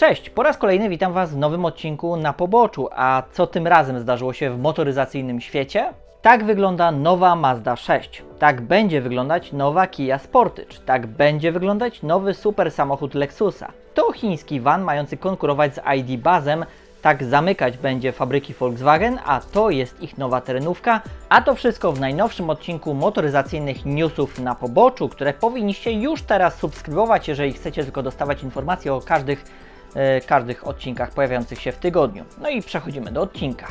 Cześć, po raz kolejny witam Was w nowym odcinku na poboczu. A co tym razem zdarzyło się w motoryzacyjnym świecie? Tak wygląda nowa Mazda 6. Tak będzie wyglądać nowa Kia Sportage. Tak będzie wyglądać nowy super samochód Lexusa. To chiński van mający konkurować z ID Bazem. Tak zamykać będzie fabryki Volkswagen, a to jest ich nowa terenówka. A to wszystko w najnowszym odcinku motoryzacyjnych newsów na poboczu, które powinniście już teraz subskrybować, jeżeli chcecie tylko dostawać informacje o każdych każdych odcinkach pojawiających się w tygodniu. No i przechodzimy do odcinka.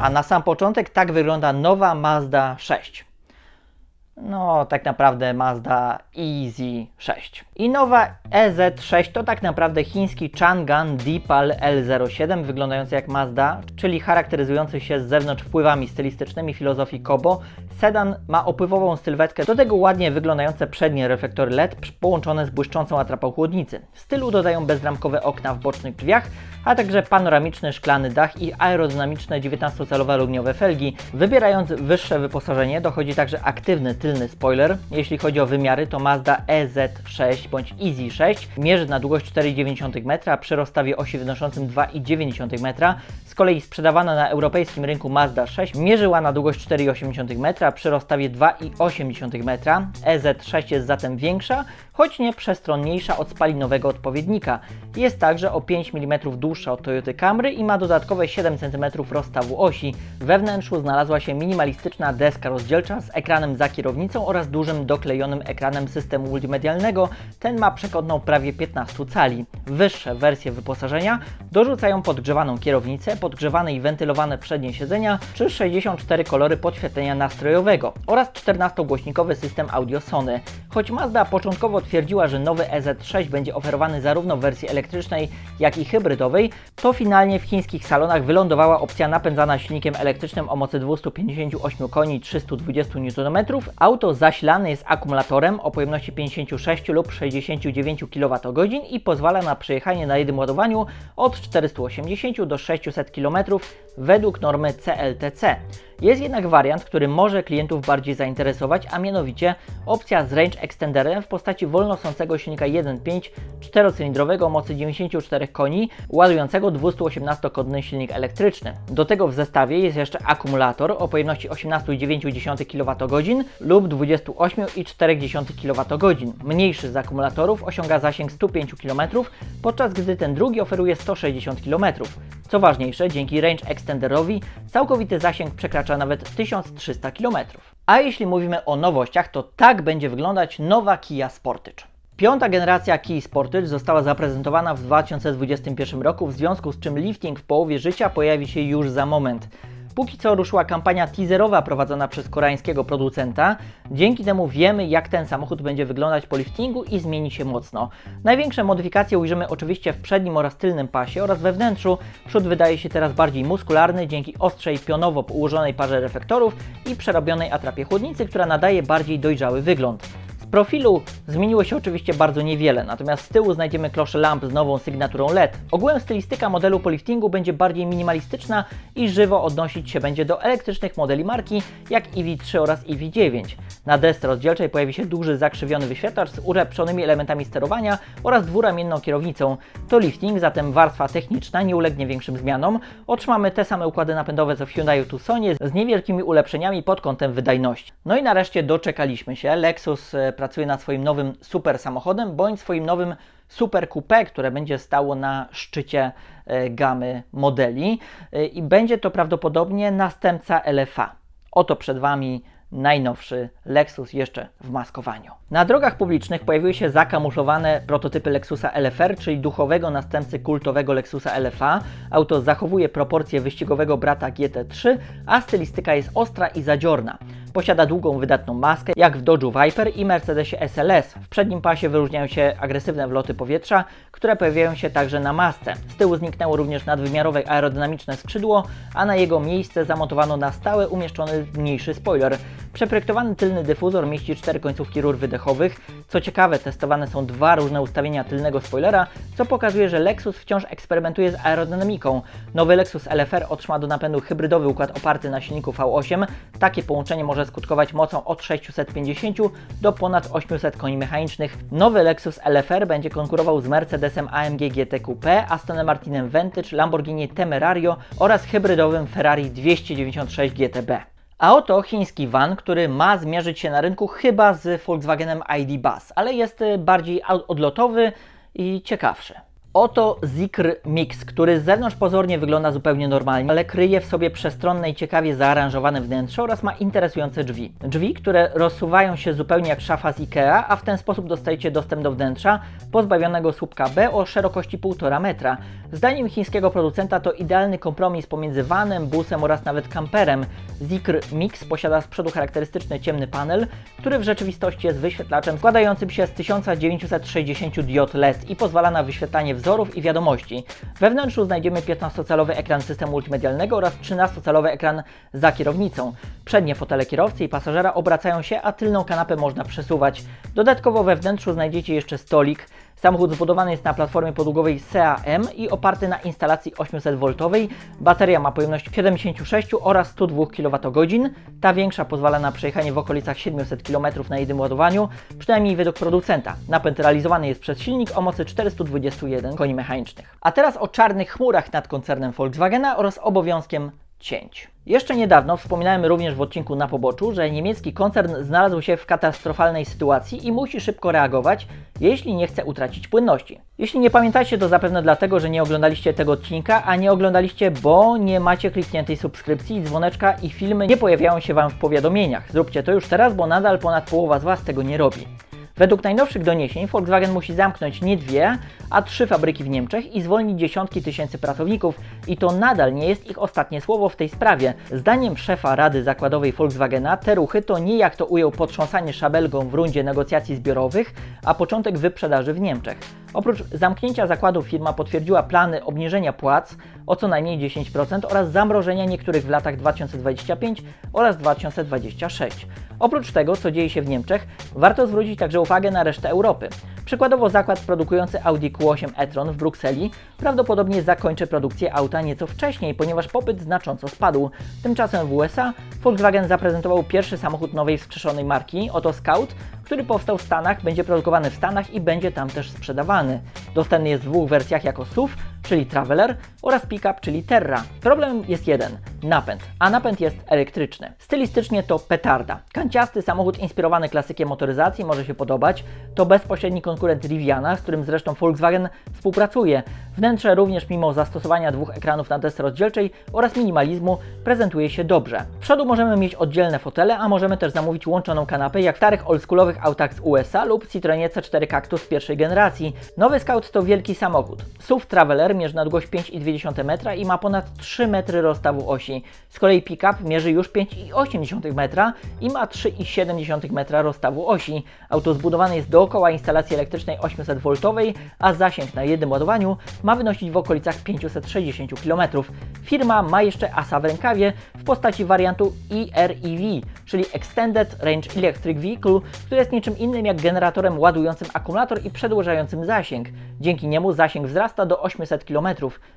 A na sam początek tak wygląda nowa Mazda 6. No, tak naprawdę Mazda Easy 6. I nowa EZ6 to tak naprawdę chiński Chang'an Deepal L07, wyglądający jak Mazda, czyli charakteryzujący się z zewnątrz wpływami stylistycznymi filozofii Kobo. Sedan ma opływową sylwetkę, do tego ładnie wyglądające przednie reflektory LED połączone z błyszczącą atrapą chłodnicy. W stylu dodają bezramkowe okna w bocznych drzwiach, a także panoramiczny szklany dach i aerodynamiczne 19-calowe aluminiowe felgi. Wybierając wyższe wyposażenie dochodzi także aktywny tylny spoiler. Jeśli chodzi o wymiary, to Mazda EZ6 bądź Easy 6 mierzy na długość 4,9 metra przy rozstawie osi wynoszącym 2,9 metra. Z kolei sprzedawana na europejskim rynku Mazda 6 mierzyła na długość 4,8 metra przy rozstawie 2,8 metra. EZ6 jest zatem większa, choć nie przestronniejsza od spalinowego odpowiednika. Jest także o 5 mm dłuższa od Toyota Camry i ma dodatkowe 7 cm rozstawu osi. We wnętrzu znalazła się minimalistyczna deska rozdzielcza z ekranem za kierownicą oraz dużym doklejonym ekranem systemu multimedialnego. Ten ma przekątną prawie 15 cali. Wyższe wersje wyposażenia dorzucają podgrzewaną kierownicę, podgrzewane i wentylowane przednie siedzenia czy 64 kolory podświetlenia nastrojowego oraz 14-głośnikowy system audio Sony. Choć Mazda początkowo twierdziła, że nowy EZ6 będzie oferowany zarówno w wersji elektrycznej, jak i hybrydowej, to finalnie w chińskich salonach wylądowała opcja napędzana silnikiem elektrycznym o mocy 258 koni i 320 Nm. Auto zasilane jest akumulatorem o pojemności 56 lub 69 kWh i pozwala na przejechanie na jednym ładowaniu od 480 do 600 km według normy CLTC. Jest jednak wariant, który może klientów bardziej zainteresować, a mianowicie opcja z range extenderem w postaci wolnosącego silnika 1.5 czterocylindrowego mocy 94 koni, ładującego 218-konny silnik elektryczny. Do tego w zestawie jest jeszcze akumulator o pojemności 18,9 kWh lub 28,4 kWh. Mniejszy z akumulatorów osiąga zasięg 105 km, podczas gdy ten drugi oferuje 160 km. Co ważniejsze, dzięki range extenderowi całkowity zasięg przekracza nawet 1300 km. A jeśli mówimy o nowościach, to tak będzie wyglądać nowa Kia Sportage. Piąta generacja Kia Sportage została zaprezentowana w 2021 roku, w związku z czym lifting w połowie życia pojawi się już za moment. Póki co ruszyła kampania teaserowa prowadzona przez koreańskiego producenta. Dzięki temu wiemy, jak ten samochód będzie wyglądać po liftingu i zmieni się mocno. Największe modyfikacje ujrzymy oczywiście w przednim oraz tylnym pasie oraz we wnętrzu. Przód wydaje się teraz bardziej muskularny dzięki ostrzej pionowo ułożonej parze reflektorów i przerobionej atrapie chłodnicy, która nadaje bardziej dojrzały wygląd. Profilu zmieniło się oczywiście bardzo niewiele, natomiast z tyłu znajdziemy klosze lamp z nową sygnaturą LED. Ogółem stylistyka modelu po liftingu będzie bardziej minimalistyczna i żywo odnosić się będzie do elektrycznych modeli marki jak EV3 oraz EV9. Na desce rozdzielczej pojawi się duży zakrzywiony wyświetlacz z ulepszonymi elementami sterowania oraz dwuramienną kierownicą. To lifting, zatem warstwa techniczna nie ulegnie większym zmianom. Otrzymamy te same układy napędowe co w Hyundai Tucsonie z niewielkimi ulepszeniami pod kątem wydajności. No i nareszcie doczekaliśmy się. Lexus e, pracuje nad swoim nowym super samochodem bądź swoim nowym super coupé, które będzie stało na szczycie e, gamy modeli E, i będzie to prawdopodobnie następca LFA. Oto przed Wami najnowszy Lexus jeszcze w maskowaniu. Na drogach publicznych pojawiły się zakamuflowane prototypy Lexusa LFR, czyli duchowego następcy kultowego Lexusa LFA. Auto zachowuje proporcje wyścigowego brata GT3, a stylistyka jest ostra i zadziorna. Posiada długą, wydatną maskę, jak w Dodge'u Viper i Mercedesie SLS. W przednim pasie wyróżniają się agresywne wloty powietrza, które pojawiają się także na masce. Z tyłu zniknęło również nadwymiarowe aerodynamiczne skrzydło, a na jego miejsce zamontowano na stałe umieszczony mniejszy spoiler. Przeprojektowany tylny dyfuzor mieści cztery końcówki rur wydechowych. Co ciekawe, testowane są dwa różne ustawienia tylnego spoilera, co pokazuje, że Lexus wciąż eksperymentuje z aerodynamiką. Nowy Lexus LFR otrzyma do napędu hybrydowy układ oparty na silniku V8. Takie połączenie może skutkować mocą od 650 do ponad 800 koni mechanicznych. Nowy Lexus LFR będzie konkurował z Mercedesem AMG GT Coupe, Astonem Martinem Vantage, Lamborghini Temerario oraz hybrydowym Ferrari 296 GTB. A oto chiński van, który ma zmierzyć się na rynku chyba z Volkswagenem ID Buzz, ale jest bardziej odlotowy i ciekawszy. Oto Zikr Mix, który z zewnątrz pozornie wygląda zupełnie normalnie, ale kryje w sobie przestronne i ciekawie zaaranżowane wnętrze oraz ma interesujące drzwi. Drzwi, które rozsuwają się zupełnie jak szafa z Ikea, a w ten sposób dostajecie dostęp do wnętrza pozbawionego słupka B o szerokości 1,5 metra. Zdaniem chińskiego producenta to idealny kompromis pomiędzy vanem, busem oraz nawet kamperem. Zikr Mix posiada z przodu charakterystyczny ciemny panel, który w rzeczywistości jest wyświetlaczem składającym się z 1960 diod LED i pozwala na wyświetlanie wzorów i wiadomości. We wnętrzu znajdziemy 15-calowy ekran systemu multimedialnego oraz 13-calowy ekran za kierownicą. Przednie fotele kierowcy i pasażera obracają się, a tylną kanapę można przesuwać. Dodatkowo we wnętrzu znajdziecie jeszcze stolik. Samochód zbudowany jest na platformie podługowej CAM i oparty na instalacji 800V. Bateria ma pojemność 76 oraz 102 kWh. Ta większa pozwala na przejechanie w okolicach 700 km na jednym ładowaniu, przynajmniej według producenta. Napęd realizowany jest przez silnik o mocy 421 koni mechanicznych. A teraz o czarnych chmurach nad koncernem Volkswagena oraz obowiązkiem cięć. Jeszcze niedawno wspominałem również w odcinku na poboczu, że niemiecki koncern znalazł się w katastrofalnej sytuacji i musi szybko reagować, jeśli nie chce utracić płynności. Jeśli nie pamiętacie, to zapewne dlatego, że nie oglądaliście tego odcinka, a nie oglądaliście, bo nie macie klikniętej subskrypcji, dzwoneczka i filmy nie pojawiają się Wam w powiadomieniach. Zróbcie to już teraz, bo nadal ponad połowa z Was tego nie robi. Według najnowszych doniesień Volkswagen musi zamknąć nie dwie, a trzy fabryki w Niemczech i zwolnić dziesiątki tysięcy pracowników i to nadal nie jest ich ostatnie słowo w tej sprawie. Zdaniem szefa Rady Zakładowej Volkswagena te ruchy to nie jak to ujął potrząsanie szabelgą w rundzie negocjacji zbiorowych, a początek wyprzedaży w Niemczech. Oprócz zamknięcia zakładu firma potwierdziła plany obniżenia płac o co najmniej 10% oraz zamrożenia niektórych w latach 2025 oraz 2026. Oprócz tego, co dzieje się w Niemczech, warto zwrócić także uwagę na resztę Europy. Przykładowo zakład produkujący Audi Q8 e-tron w Brukseli prawdopodobnie zakończy produkcję auta nieco wcześniej, ponieważ popyt znacząco spadł. Tymczasem w USA Volkswagen zaprezentował pierwszy samochód nowej wskrzeszonej marki, oto Scout, który powstał w Stanach, będzie produkowany w Stanach i będzie tam też sprzedawany. Dostępny jest w dwóch wersjach jako SUV, czyli Traveler oraz Pickup, czyli Terra. Problem jest jeden, napęd, a napęd jest elektryczny. Stylistycznie to petarda. Kanciasty samochód inspirowany klasykiem motoryzacji może się podobać. To bezpośredni konkurent Riviana, z którym zresztą Volkswagen współpracuje. Wnętrze również mimo zastosowania dwóch ekranów na desce rozdzielczej oraz minimalizmu prezentuje się dobrze. W przodu możemy mieć oddzielne fotele, a możemy też zamówić łączoną kanapę jak w starych oldschoolowych autach z USA lub Citroenie C4 Cactus pierwszej generacji. Nowy Scout to wielki samochód. SUV Traveler mierzy na długość 5,2 metra i ma ponad 3 metry rozstawu osi. Z kolei Pickup mierzy już 5,8 metra i ma 3,7 metra rozstawu osi. Auto zbudowane jest dookoła instalacji elektrycznej 800V, a zasięg na jednym ładowaniu ma wynosić w okolicach 560 km. Firma ma jeszcze asa w rękawie w postaci wariantu EREV, czyli Extended Range Electric Vehicle, który jest niczym innym jak generatorem ładującym akumulator i przedłużającym zasięg. Dzięki niemu zasięg wzrasta do 800 km.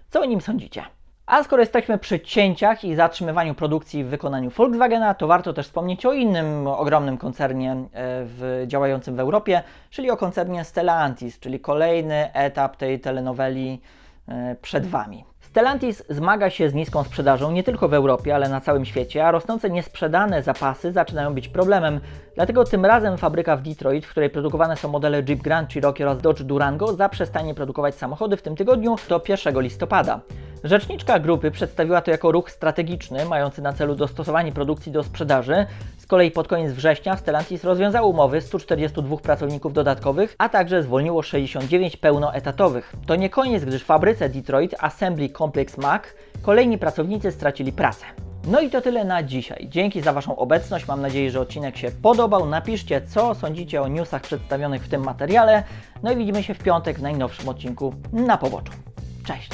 Co o nim sądzicie? A skoro jesteśmy przy cięciach i zatrzymywaniu produkcji w wykonaniu Volkswagena, to warto też wspomnieć o innym ogromnym koncernie e, w, działającym w Europie, czyli o koncernie Stellantis, czyli kolejny etap tej telenoweli e, przed Wami. Stellantis zmaga się z niską sprzedażą nie tylko w Europie, ale na całym świecie, a rosnące niesprzedane zapasy zaczynają być problemem. Dlatego tym razem fabryka w Detroit, w której produkowane są modele Jeep Grand Cherokee oraz Dodge Durango, zaprzestanie produkować samochody w tym tygodniu do 1 listopada. Rzeczniczka grupy przedstawiła to jako ruch strategiczny, mający na celu dostosowanie produkcji do sprzedaży. Z kolei pod koniec września Stellantis rozwiązało umowy 142 pracowników dodatkowych, a także zwolniło 69 pełnoetatowych. To nie koniec, gdyż w fabryce Detroit Assembly Complex Mac kolejni pracownicy stracili pracę. No i to tyle na dzisiaj. Dzięki za Waszą obecność. Mam nadzieję, że odcinek się podobał. Napiszcie, co sądzicie o newsach przedstawionych w tym materiale. No i widzimy się w piątek w najnowszym odcinku na poboczu. Cześć!